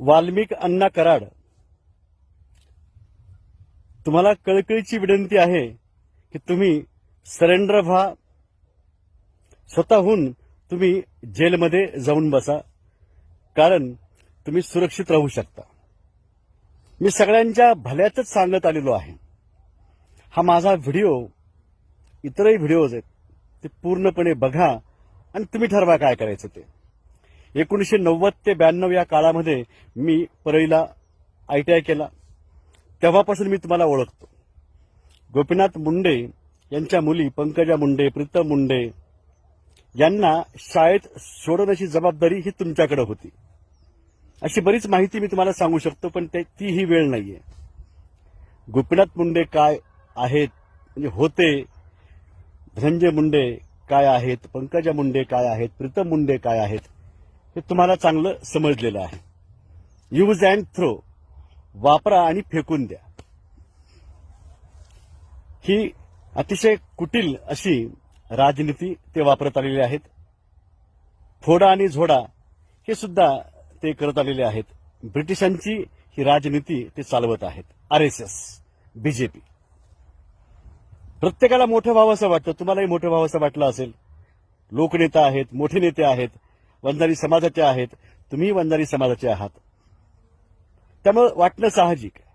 वाल्मिक अण्णा कराड. तुम्हाला कळकळीची विनंती आहे की तुम्ही सरेंडर व्हा. स्वतःहून तुम्ही जेलमध्ये जाऊन बसा. कारण तुम्ही सुरक्षित राहू शकता. मी सगळ्यांच्या भल्यातच सांगत आलेलो आहे. हा माझा व्हिडिओ इतरही व्हिडिओज आहेत ते पूर्णपणे बघा आणि तुम्ही ठरवा काय करायचं ते. एकोणीसशे नव्वद ते ब्याण्णव या काळामध्ये मी परळीला आय टी आय केला. तेव्हापासून मी तुम्हाला ओळखतो. गोपीनाथ मुंडे यांच्या मुली पंकजा मुंडे प्रीतम मुंडे यांना शाळेत सोडवण्याची जबाबदारी ही तुमच्याकडे होती. अशी बरीच माहिती मी तुम्हाला सांगू शकतो पण ते ती ही वेळ नाहीये. गोपीनाथ मुंडे काय आहेत म्हणजे होते. धनंजय मुंडे काय आहेत पंकजा मुंडे काय आहेत प्रीतम मुंडे काय आहेत हे तुम्हाला चांगलं समजलेलं आहे. यूज अँड थ्रो वापरा आणि फेकून द्या. ही अतिशय कुटील अशी राजनीती ते वापरत आलेले आहेत. फोडा आणि झोडा हे सुद्धा ते करत आलेले आहेत. ब्रिटिशांची ही राजनीती ते चालवत आहेत. आर एस एस बीजेपी प्रत्येकाला मोठं व्हावं असं वाटतं. तुम्हालाही मोठं व्हावं असं वाटलं असेल. लोकनेता आहेत मोठे नेते आहेत. वंजारी समाजाचे आहेत तुम्ही वंजारी समाजाचे आहात. त्यामुळे वाटणं साहजिक आहे.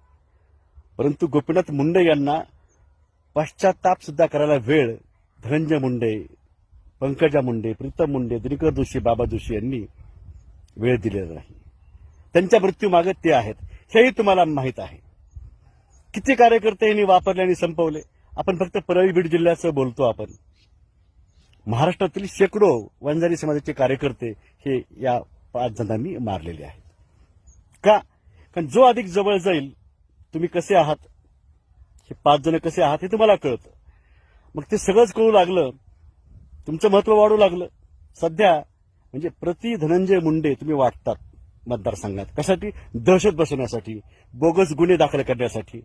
परंतु गोपीनाथ मुंडे यांना पश्चाताप सुद्धा करायला वेळ धनंजय मुंडे पंकजा मुंडे प्रीतम मुंडे दिनकर जोशी बाबा जोशी यांनी वेळ दिलेला नाही. त्यांच्या मृत्यूमागे ते आहेत. हेही तुम्हाला माहीत आहे. किती कार्यकर्ते यांनी वापरले आणि संपवले? आपण फक्त परळी बीड जिल्ह्याचं बोलतो आपण. महाराष्ट्रातील शेकडो वंजारी समाजाचे कार्यकर्ते हे या पाच जणांनी मारलेले आहेत. का? कारण जो अधिक जवळ जाईल तुम्ही कसे आहात? हे पाच जण कसे आहात हे तुम्हाला कळतं. मग ते सगळंच कळू लागलं. तुमचं महत्त्व वाढू लागलं. सध्या म्हणजे प्रति धनंजय मुंडे तुम्ही वाटतात मतदारसंघात. कशासाठी? दहशत बसवण्यासाठी बोगस गुन्हे दाखल करण्यासाठी.